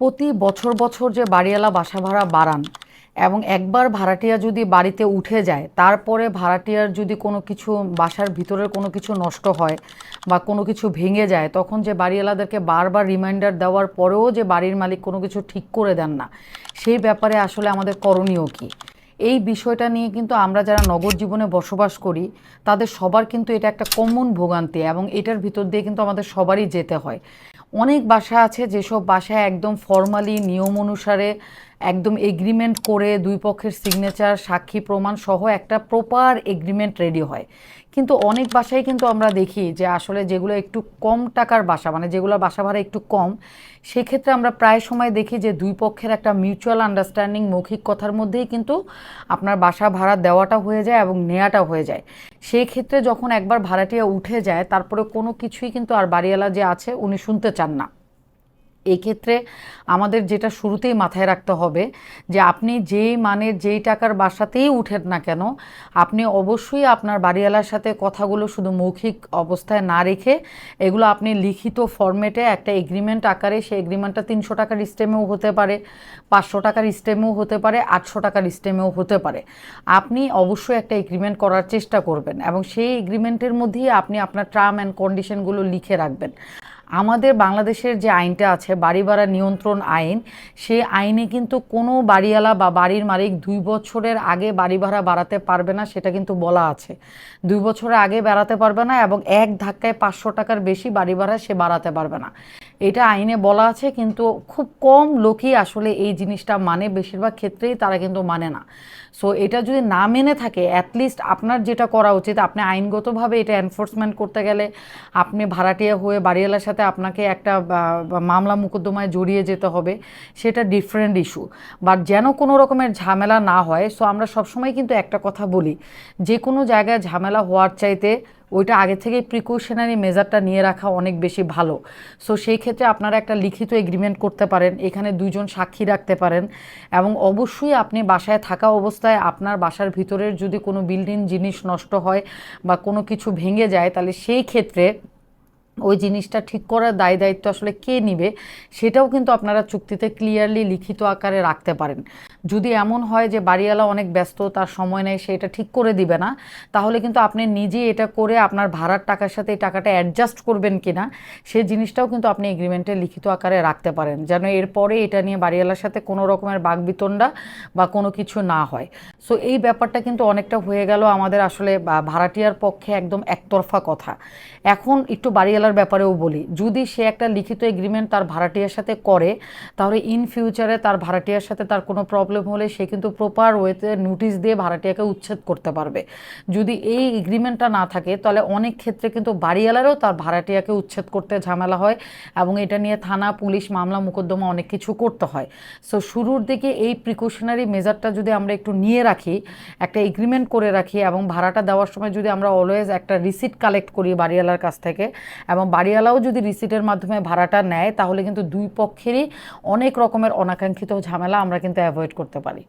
প্রতি বছর বছর যে বাড়িওয়ালা বাসা ভাড়া বাড়ান এবং একবার ভাড়াটিয়া যদি বাড়িতে উঠে যায়, তারপরে ভাড়াটিয়ার যদি কোনো কিছু বাসার ভিতরের কোনো কিছু নষ্ট হয় বা কোনো কিছু ভেঙে যায়, তখন যে বাড়িওয়ালাদেরকে বারবার রিমাইন্ডার দেওয়ার পরেও যে বাড়ির মালিক কোনো কিছু ঠিক করে দেন না, সেই ব্যাপারে আসলে আমাদের করণীয় কী? এই বিষয়টা নিয়ে কিন্তু আমরা যারা নগর জীবনে বসবাস করি, তাদের সবার কিন্তু এটা একটা কমন ভোগান্তি এবং এটার ভিতর দিয়ে কিন্তু আমাদের সবারই যেতে হয়। অনেক বাসা আছে যেসব বাসায় একদম ফর্মালি নিয়ম অনুসারে একদম এগ্রিমেন্ট করে দুই পক্ষের সিগনেচার সাক্ষী প্রমাণ সহ একটা প্রপার এগ্রিমেন্ট রেডি হয়। কিন্তু অনেক বাসায় কিন্তু আমরা দেখি যে আসলে যেগুলো একটু কম টাকার বাসা মানে যেগুলো বাসা ভাড়া একটু কম, সেক্ষেত্রে আমরা প্রায় সময় দেখি যে দুই পক্ষের একটা মিউচুয়াল আন্ডারস্ট্যান্ডিং মৌখিক কথার মধ্যেই কিন্তু আপনার বাসা ভাড়া দেওয়াটা হয়ে যায় এবং নেওয়াটা হয়ে যায়। সেই ক্ষেত্রে যখন একবার ভাড়াটিয়া উঠে যায়, তারপরে কোনো কিছুই কিন্তু আর বাড়িওয়ালা যে আছে, উনি শুনতে চান না। এই ক্ষেত্রে আমাদের যেটা শুরুতেই মাথায় রাখতে হবে যে আপনি যেই মানের যেই টাকার বাসাতেই উঠেন না কেন, আপনি অবশ্যই আপনার বাড়িওয়ালার সাথে কথাগুলো শুধু মৌখিক অবস্থায় না রেখে এগুলো আপনি লিখিত ফরম্যাটে একটা এগ্রিমেন্ট আকারে, সেই এগ্রিমেন্টটা তিনশো টাকার স্টেমেও হতে পারে, পাঁচশো টাকার স্টেমেও হতে পারে, আটশো টাকার স্টেমেও হতে পারে। আপনি অবশ্যই একটা এগ্রিমেন্ট করার চেষ্টা করবেন এবং সেই এগ্রিমেন্টের মধ্যেই আপনি আপনার টার্ম অ্যান্ড কন্ডিশনগুলো লিখে রাখবেন। আমাদের বাংলাদেশের যে আইনটা আছে, বাড়ি ভাড়া নিয়ন্ত্রণ আইন, সেই আইনে কিন্তু কোনো বাড়িওয়ালা বা বাড়ির মালিক দুই বছরের আগে বাড়ি ভাড়া বাড়াতে পারবে না, সেটা কিন্তু বলা আছে। দুই বছরের আগে বাড়াতে পারবে না এবং এক ধাক্কায় পাঁচশো টাকার বেশি বাড়ি ভাড়া সে বাড়াতে পারবে না। এটা আইনে বলা আছে, কিন্তু খুব কম লোকই আসলে এই জিনিসটা মানে। বেশিরভাগ ক্ষেত্রেই তারা কিন্তু মানে না। সো এটা যদি না মেনে থাকে অ্যাটলিস্ট আপনার যেটা করা উচিত, আপনি আইনগতভাবে এটা এনফোর্সমেন্ট করতে গেলে আপনি ভাড়াটিয়া হয়ে বাড়িওয়ালার সাথে আপনাকে একটা মামলা মোকদ্দমায় জড়িয়ে যেতে হবে, সেটা ডিফারেন্ট ইস্যু বাট যেন কোনো রকমের ঝামেলা না হয় সো আমরা সবসময় কিন্তু একটা কথা বলি, যে কোনো জায়গায় ঝামেলা হওয়ার চাইতে ওইটা আগে থেকেই প্রিকশনারি মেজারটা নিয়ে রাখা অনেক বেশি ভালো। সো সেই ক্ষেত্রে আপনারা একটা লিখিত এগ্রিমেন্ট করতে পারেন, এখানে দুইজন সাক্ষী রাখতে পারেন এবং অবশ্যই আপনি বাসায় থাকা অবস্থায় আপনার বাসার ভিতরের যদি কোনো বিল্ডিং জিনিস নষ্ট হয় বা কোনো কিছু ভেঙে যায়, তাহলে সেই ক্ষেত্রে ওই জিনিসটা ঠিক করার দায় দায়িত্ব আসলে কে নিবে, সেটাও কিন্তু আপনারা চুক্তিতে ক্লিয়ারলি লিখিত আকারে রাখতে পারেন। যদি এমন হয় যে বাড়িওয়ালা অনেক ব্যস্ত, তার সময় নেই, সে এটা ঠিক করে দিবে না, তাহলে কিন্তু আপনি নিজে এটা করে আপনার ভাড়ার টাকার সাথে এই টাকাটা অ্যাডজাস্ট করবেন কি না সেই জিনিসটাও কিন্তু আপনি এগ্রিমেন্টে লিখিত আকারে রাখতে পারেন, যেন এরপরে এটা নিয়ে বাড়িওয়ালার সাথে কোনো রকমের বাগবিতণ্ডা বা কোনো কিছু না হয়। সো এই ব্যাপারটা কিন্তু অনেকটা হয়ে গেল আমাদের আসলে ভাড়াটিয়ার পক্ষে একদম একতরফা কথা। এখন একটু বাড়িওয়ালার ব্যাপারেও বলি, যদি সে একটা লিখিত এগ্রিমেন্ট তার ভাড়াটিয়ার সাথে করে, তাহলে ইন ফিউচারে তার ভাড়াটিয়ার সাথে তার কোনো প্রবলেম হলে সে কিন্তু প্রপার ওয়েতে নোটিশ দিয়ে ভাড়াটিয়াকে উচ্ছেদ করতে পারবে। যদি এই এগ্রিমেন্টটা না থাকে, তাহলে অনেক ক্ষেত্রে কিন্তু বাড়িওয়ালারও তার ভাড়াটিয়াকে উচ্ছেদ করতে ঝামেলা হয় এবং এটা নিয়ে থানা, পুলিশ মামলা, মোকদ্দমা অনেক কিছু করতে হয়। সো শুরুর দিকে এই প্রিকশনারি মেজারটা যদি আমরা একটু নিয়ে রাখি, একটা এগ্রিমেন্ট করে রাখি এবং ভাড়াটা দেওয়ার সময় যদি আমরা অলওয়েজ একটা রিসিট কালেক্ট করি বাড়িওয়ালার কাছ থেকে এবং বাড়িওয়ালাও যদি রিসিটের মাধ্যমে ভাড়াটা নেয়, তাহলে কিন্তু দুই পক্ষেরই অনেক রকমের অনাকাঙ্ক্ষিত ঝামেলা আমরা কিন্তু অ্যাভয়েড করতে পারি।